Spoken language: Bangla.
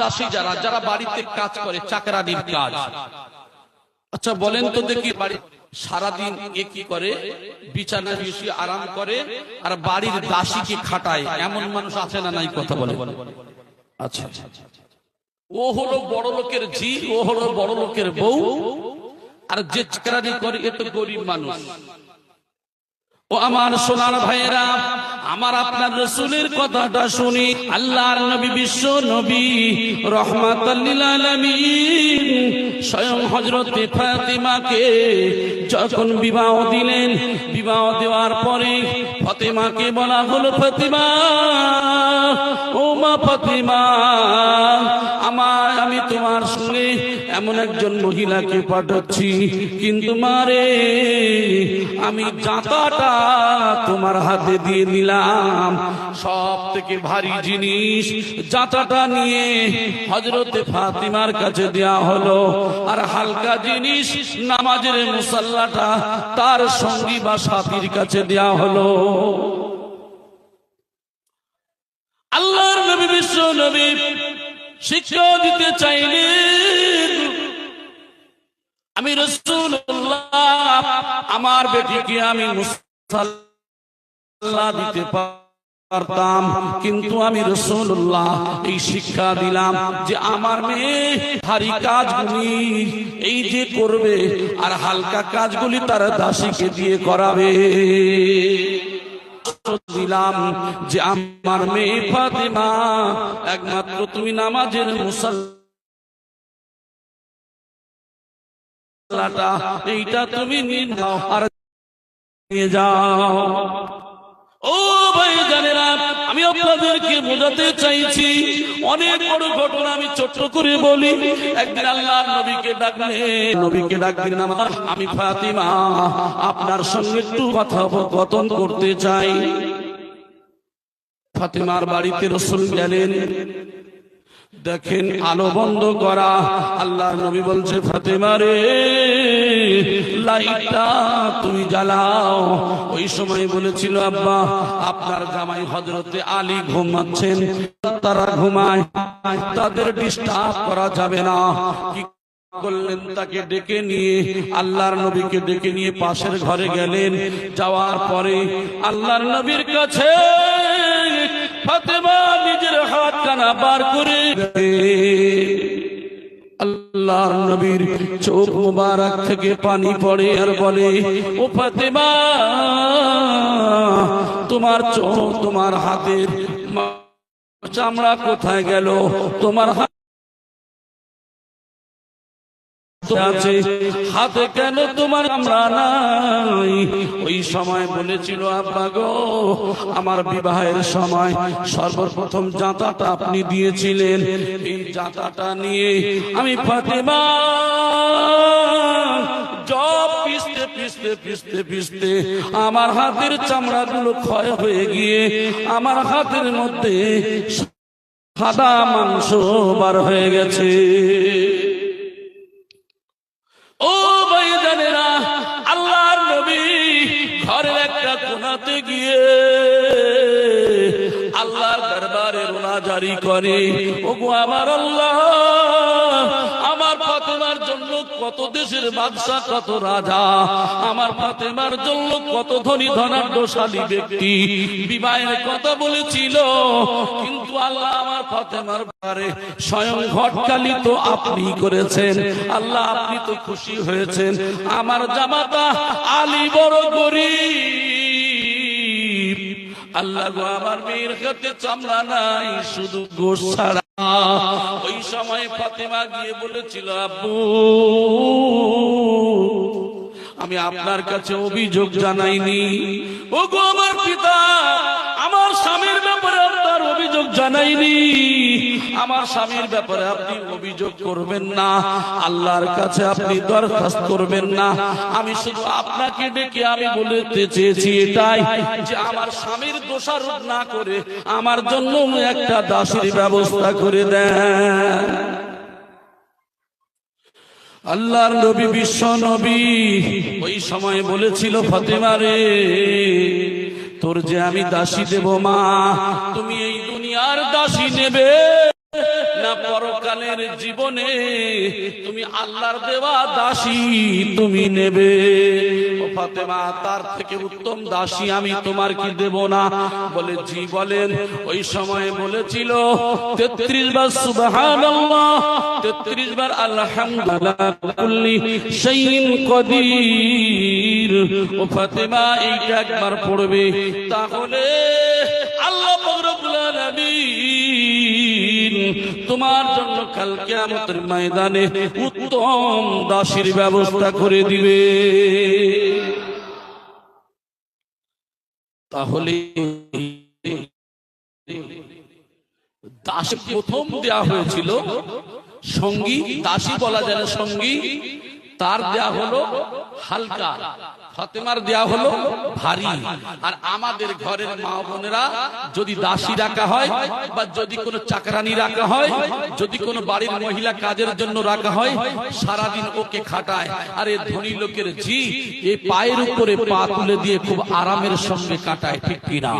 দাসী যারা যারা বাড়িতে কাজ করে, চাকরানির কাজ। আচ্ছা বলেন তো দেখি বাড়ি সারাদিন এ কি করে? বিছানা বেশি আরাম করে, আর বাড়ির দাসীকে খাটায়। এমন মানুষ আছে না নাই কথা বলে? আচ্ছা ও হলো বড় লোকের জি ও হলো বড় লোকের বউ, আর যে চাকরানি করে, এ তো গরিব মানুষ। ও আমার সোনার ভাইয়েরা, আমার আপনার রসুলের কথাটা শুনি। আল্লাহর নবী, বিশ্ব নবী রহমাতাল্লিল স্বয়ং হযরতে ফাতিমাকে যখন বিবাহ দিলেন, বিবাহ দেওয়ার পরে ফাতিমাকে বলা হলো, ফাতিমা, ও মা ফাতিমা আমার আমি তোমার সঙ্গে এমন একজন মহিলাকে পাঠাচ্ছি। কিন্তু মারে আমি জাতাটা তোমার হাতে দিয়ে নিলাম সব থেকে ভারী জিনিস জাতাটা নিয়ে হজরতে ফাতিমার কাছে দেয়া হলো। আর হালকা জিনিস নামাজের মুসাল্লাটা তার সঙ্গী বা সাথীর কাছে দেয়া হলো। আল্লাহর নবী, বিশ্ব নবী শিক্ষা দিতে চাইলেন। আমি রসুল্লাহ, আমার বেটিকে আমি দিতে পারতাম, কিন্তু আমি রসুল্লাহ এই শিক্ষা দিলাম যে আমার মেয়ে কাজগুলি এই যে করবে আর হালকা কাজগুলি তার দাসীকে দিয়ে করাবে। দিলাম যে আমার মেয়ে ফাতেমা, একমাত্র তুমি নামাজের মুসাল্লাটা, এইটা তুমি আর যাও। ও ভাই জানেরা, আমি আপনাদেরকে বোঝাতে চাইছি, অনেক বড় ঘটনা আমি করে বলি। একদিন আল্লাহ নবীকে ডাকলে, নবীকে ডাকলেন আমার, আমি ফাতিমা, আপনার সঙ্গে একটু কথোপকথন করতে চাই। ফাতিমার বাড়িতে রসুল গেলেন। দেখেন আলো বন্ধ করা আল্লাহ নবী বলছে, ফাতেমা রে লাইটটা তুমি জ্বালাও। ওই সময় বলেছিল, আব্বা, আপনার জামাই হজরতে আলী ঘুমাচ্ছেন। তারা ঘুমায়। তাদের ডিস্টার্ব করা যাবে না। করলেন? তাকে ডেকে নিয়ে আল্লাহর নবীকে ডেকে নিয়ে পাশের ঘরে গেলেন। যাওয়ার পরে আল্লাহর নবীর কাছে ফাতেমা নিজের হাত কানা বার করে আল্লাহর নবীর চোখ মুবারক থেকে পানি পড়ে আর বলে, ও ফাতেমা, তোমার চোখ তোমার হাতের চামড়া কোথায় গেল? তোমার হাত হাতে কেন তোমার আমরা নাই? ওই সময় বলেছিল, আব্বা গো, আমার বিবাহের সময় সর্বপ্রথম জাতাটা আপনি দিয়েছিলেন। এই জাতাটা নিয়ে আমি ফাতেমা পিসতে আমার হাতের চামড়াগুলো ক্ষয় হয়ে গিয়ে আমার হাতের মধ্যে সাদা মাংস বার হয়ে গেছে। গিয়ে আল্লাহর দরবারে রোনা জারি করে। ওগো আমার আল্লাহ, আমার জন্য কত দেশের ব্যক্তি। কথা বলেছিল, কিন্তু আল্লাহ আমার স্বয়ং আপনি করেছেন। আল্লাহ, আপনি তো খুশি হয়েছেন। আমার জামাতা আলী বড় গরিব। আল্লাহ গো, আমার মেয়ের হাতে চামড়া নাই, শুধু গোস ওই সময় ফাতেমা গিয়ে বলেছিল, আব্বু, আমি আপনার কাছে অভিযোগ জানাইনি। ও গো আমার পিতা, আমার স্বামীর ব্যাপারে আপনার অভিযোগ জানাইনি। আমার স্বামীর ব্যাপারে আপনি অভিযোগ করবেন না, আল্লাহর কাছে আপনি দরখাস্ত করবেন না। আমি শুধু আপনাকে ডেকে আমি বলতে চেয়েছি এটাই যে আমার স্বামীর দোষারোপ না করে আমার জন্য একটা দাসের ব্যবস্থা করে দেন। আল্লাহর নবী, বিশ্ব নবী, ওই সময় বলেছিল, ফাতেমা রে, তোর যে আমি দাসী দেব মা, তুমি এই দুনিয়ার দাসী নেবে। না পরকালের জীবনে তুমি আল্লাহর দেওয়া দাসী তুমি নেবে। ফাতেমা, তার থেকে উত্তম দাসী আমি তোমার কি দেব না? বলে জি বলেন, ওই সময় বলেছিল, তেত্রিশ বার তেত্রিশ বার ও ফাতেমা, এইটা একবার পড়বে। তাহলে আলামিন। তোমার জন্য কাল কিয়ামতের ময়দানে উত্তম দাসীর ব্যবস্থা করে দিবে। তাহলে দাসী প্রথম দেয়া হয়েছিল, সঙ্গী, দাসী বলা যায় সঙ্গী তার দেয়া হলো হালকা, ফাতেমার দেয়া হলো ভারী। আর আমাদের ঘরের মা বোনেরা যদি দাসী রাখা হয় বা যদি কোনো চাকরানি রাখা হয়, যদি কোনো বাড়ির মহিলা কাজের জন্য রাখা হয়, সারাদিন ওকে খাটায়। আর এই ধনী লোকের জি এই পায়ের উপরে পা তুলে দিয়ে খুব আরামের সঙ্গে কাটায়, ঠিক কিনা?